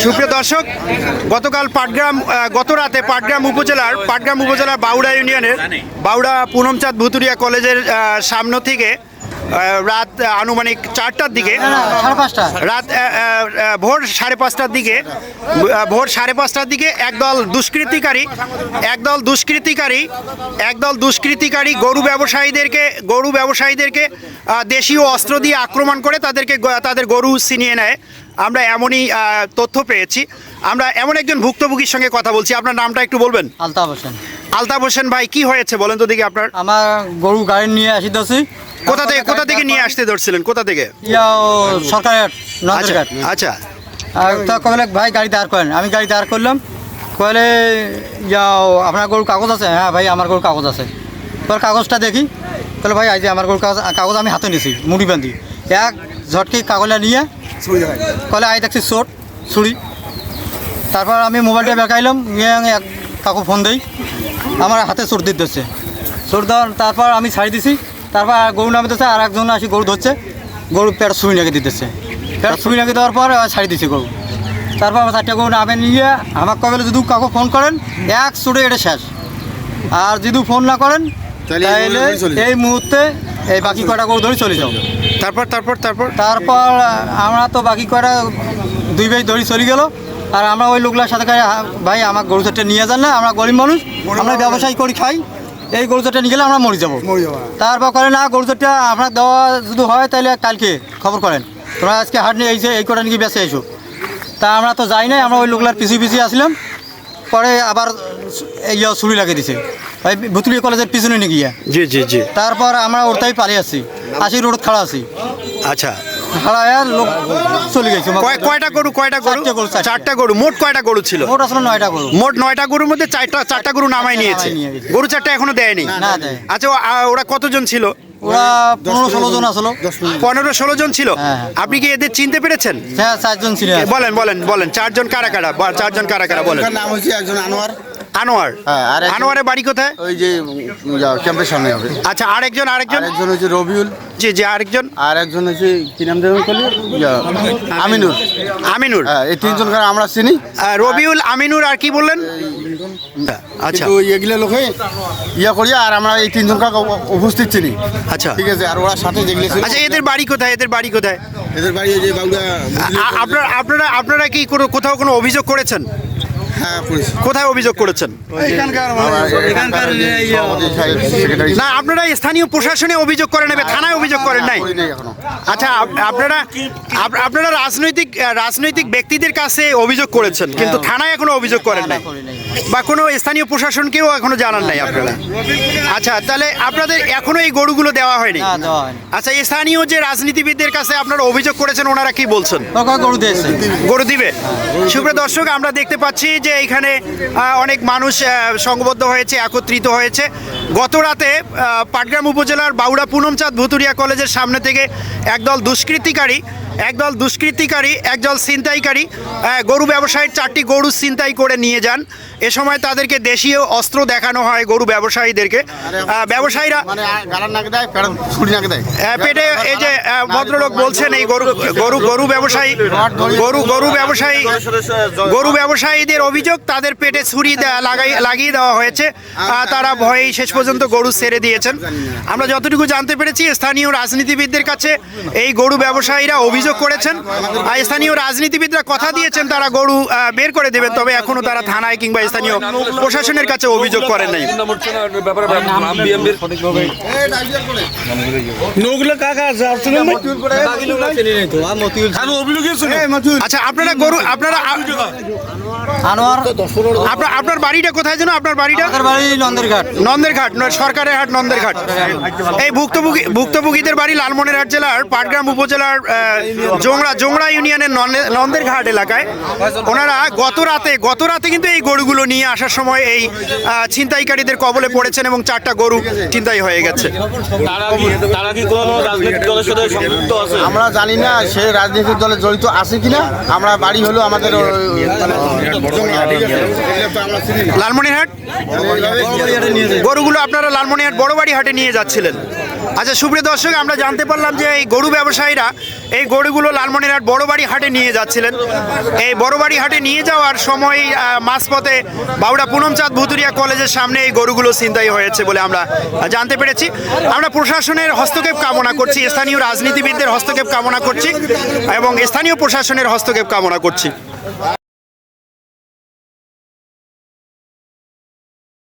সুপ্রিয় দর্শক গতকাল পাটগ্রাম গত রাতে পাটগ্রাম উপজেলার পাটগ্রাম উপজেলার বাউড়া ইউনিয়নের বাউড়া পুনমচাঁদ ভুতুরিয়া কলেজের সামনে থেকে রাত আনুমানিক চারটার দিকে রাত ভোর সাড়ে পাঁচটার দিকে ভোর সাড়ে পাঁচটার দিকে একদল দুষ্কৃতিকারী একদল দুষ্কৃতিকারী একদল দুষ্কৃতিকারী গরু ব্যবসায়ীদেরকে গরু ব্যবসায়ীদেরকে দেশীয় অস্ত্র দিয়ে আক্রমণ করে তাদেরকে তাদের গরু ছিনিয়ে নেয়। আমরা এমনই তথ্য পেয়েছি। আমরা এমন একজন ভুক্তভোগীর সঙ্গে কথা বলছি। আপনার নামটা একটু বলবেন? আলতাফ হোসেন। আলতাফ হোসেন ভাই কি হয়েছে বলেন তো দেখি আপনার? আমার গরু গাড়ি নিয়ে আসিতেছি কোথা থেকে কোথা থেকে নিয়ে আসতে ধরছিলেন? কোথা থেকে? সরকারি হাট আচ্ছা আচ্ছা। তো ভাই গাড়ি দাঁড় করেন। আমি গাড়ি দাঁড় করলাম। কলে যাও আপনার গরুর কাগজ আছে? হ্যাঁ ভাই আমার গরুর কাগজ আছে। তোর কাগজটা দেখি। তাহলে ভাই আজ আমার গরুর কাগজ কাগজ আমি হাতে নিয়েছি মুড়ি বান্ধি। এক ঝটকি কাগজটা নিয়ে কলে আই দেখছি চোট ছুরি। তারপর আমি মোবাইলটা বেকাইলাম নিয়ে এক কাকু ফোন দিই। আমার হাতে চোট দিতেছে চোট দেওয়ার তারপর আমি ছাড়ি দিছি। তারপর গরু নামিতেছে আর একজন আসি গরু ধরছে। গরু পেট সুই নাকি দিতেছে পেট সুই নাকি দেওয়ার পর ছাড়ি দিছি গরু। তারপর আমার চারটে গরু নামে নিয়ে আমার কবে যদি কাকু ফোন করেন এক চোটে এটা শেষ। আর যদি ফোন না করেন তাহলে। এই মুহূর্তে এই বাকি কটা গরু ধরে চলে যাও। তারপর তারপর তারপর? তারপর আমরা তো বাকি কয়টা দুই ভাই ধরে চলে গেল। আর আমরা ওই লোকলার সাথে কয়ে, "হ্যাঁ, ভাই আমার গরু চারটে নিয়ে যান না আমরা গরিব মানুষ। আমরা ব্যবসায়ী করি খাই। এই গরু চারটে নিয়ে গেলে আমরা মরে যাব। তারপর করে না গরু চারটে আপনার দেওয়া যদি হয় তাহলে কালকে খবর করেন। তোমরা আজকে হাট নিয়ে এসে এই কটা নিয়ে বেঁচে এসো। তা আমরা তো যাই নাই আমরা ওই লোকলার পিছিয়ে পিছিয়ে আসলাম। পরে আবার ইয়া ছুরি লাগিয়ে দিছে। ওই ভুতুলি কলেজের পিছনে নিয়ে গিয়ে। জি জি জি। তারপর আমরা ওরটাই পালিয়ে আসছি। আসি রোড খাড়া আছি আচ্ছা। লোক চলে গেছে। কয় কয়টা গরু কয়টা গরু? চারটে গরু, চারটে। চারটা গরু। মোট কয়টা গরু ছিল? মোট আসলে নয়টা গরু। মোট নয়টা গরুর মধ্যে চারটা চারটা গরু নামাই নিয়েছে। নামায় নিয়ে গেছে। গরু চারটা এখনও দেয়নি? না দেয়। আচ্ছা ও- আ, ওরা কতজন ছিল? ওরা পনেরো ষোলো জন আসলো। পনেরো ষোলো জন ছিল? হ্যাঁ, হ্যাঁ। আপনি কি এদের চিনতে পেরেছেন? হ্যাঁ চারজন ছিল। বলেন বলেন বলেন। চারজন কারা কারা? বা- চারজন কারা কারা? বলেন। ওখানে নাম হচ্ছে একজন আনোয়ার। আনোয়ার। হ্যাঁ, আর আনোয়ারের বাড়ি কোথায়? ওই যে যা, ক্যাম্পের সামনে হবে। আচ্ছা আরেকজন আরেকজন? আর একজন হচ্ছে রবিউল। জি জি আরেকজন? আর একজন হচ্ছে কি নাম দেবেন করলি আমিনুর। আমিনুর। হ্যাঁ এই তিনজনকে আমরা চিনি। রবিউল আমিনুর আর কি বললেন? আচ্ছা। কিন্তু এগুলো লোকে ইয়া করি আর আমরা এই তিনজন উপ- উপস্থিত চিনি। আচ্ছা। ঠিক আছে আর ওরা সাথে যেগুলো আচ্ছা এদের বাড়ি কোথায়? এদের বাড়ি কোথায়? এদের বাড়ি ওই যে বাবুরা আপনারা আপনারা আপনারা কি কোনো কোথাও কোনো অভিযোগ করেছেন? হ্যাঁ করেছি কোথায় অভিযোগ করেছেন? সেক্রেটারি না আপনারা স্থানীয় প্রশাসনে অভিযোগ করে নেবে থানায় অভিযোগ করেন নাই? করি নাই এখনও। আচ্ছা আপনারা আপনারা রাজনৈতিক রাজনৈতিক ব্যক্তিদের কাছে অভিযোগ করেছেন কিন্তু থানায় এখনও অভিযোগ করেন নাই। বা কোনো স্থানীয় প্রশাসনকেও এখনও জানান নাই আপনারা? আচ্ছা তাহলে আপনাদের এখনও এই গরুগুলো দেওয়া হয়নি? আচ্ছা স্থানীয় যে রাজনীতিবিদদের কাছে আপনারা অভিযোগ করেছেন ওনারা কি বলছেন? গরু দিয়েছে। গরু দিবে? সুপ্রিয় দর্শক আমরা দেখতে পাচ্ছি যে এখানে অনেক মানুষ আহ, সংঘবদ্ধ হয়েছে একত্রিত হয়েছে। গত রাতে পাটগ্রাম উপজেলার বাউড়া পুনমচাঁদ ভুতুরিয়া কলেজের সামনে থেকে একদল দুষ্কৃতিকারী একদল দুষ্কৃতিকারী একদল ছিনতাইকারী গরু ব্যবসায়ীর চারটি গরু ছিনতাই করে নিয়ে যান। এ সময় তাদেরকে দেশীয় অস্ত্র দেখানো হয় গরু ব্যবসায়ীদেরকে। ব্যবসায়ীরা মানে পেটে এই যে ভদ্রলোক বলছেন এই গরু গরু গরু ব্যবসায়ী গরু গরু ব্যবসায়ী গরু ব্যবসায়ীদের অভিযোগ তাদের পেটে ছুরি লাগাই লাগিয়ে দেওয়া হয়েছে। তারা ভয়ে শেষ পর্যন্ত গরু ছেড়ে দিয়েছেন। আমরা যতটুকু জানতে পেরেছি স্থানীয় রাজনীতিবিদদের কাছে এই গরু ব্যবসায়ীরা অভিযোগ করেছেন। স্থানীয় রাজনীতিবিদরা কথা দিয়েছেন তারা গরু আহ, বের করে দেবেন তবে এখনও তারা থানায় কিংবা স্থানীয় প্রশাসনের কাছে অভিযোগ করেন নাই। না। অভিযোগ শুনে আচ্ছা আপনারা গরু আপনারা আনোয়ার আপনার আপনার বাড়িটা কোথায় যেন? আপনার বাড়িটা? বাড়ি নন্দরঘাট। নন্দের নয় সরকারের হাট নন্দের ঘাট এই ভুক্তভোগী ভুক্তভোগীদের বাড়ি লালমনিরহাট জেলার পাটগ্রাম উপজেলার জোংরা জোংড়া জোংড়া ইউনিয়নের নন্দের- নন্দের এলাকায়। ওনারা গত রাতে গত রাতে কিন্তু এই গরুগুলো নিয়ে আসার সময় এই ছিনতাইকারীদের কবলে পড়েছেন এবং চারটা গরু ছিনতাই হয়ে গেছে। তারা কি তারা কি কোনো রাজনৈতিক দলের সাথে সম্পৃক্ত আছে? আমরা জানি না সে রাজনৈতিক দলে জড়িত আছে কিনা। আমরা বাড়ি হলো আমাদের মানে লালমনিরহাট গরুগুলো আপনারা লালমনিরহাট বড় বাড়ি হাটে নিয়ে যাচ্ছিলেন। আচ্ছা সুপ্রিয় দর্শক আমরা জানতে পারলাম যে এই গরু ব্যবসায়ীরা এই গরুগুলো লালমনিরহাট বড়বাড়ি হাটে নিয়ে যাচ্ছিলেন। এই বড়বাড়ি হাটে নিয়ে যাওয়ার সময় মাঝপথে বাউড়া পুনমচাঁদ ভুতুরিয়া কলেজের সামনে এই গরুগুলো ছিনতাই হয়েছে বলে আমরা জানতে পেরেছি। আমরা প্রশাসনের হস্তক্ষেপ কামনা করছি স্থানীয় রাজনীতিবিদদের হস্তক্ষেপ কামনা করছি এবং স্থানীয় প্রশাসনের হস্তক্ষেপ কামনা করছি।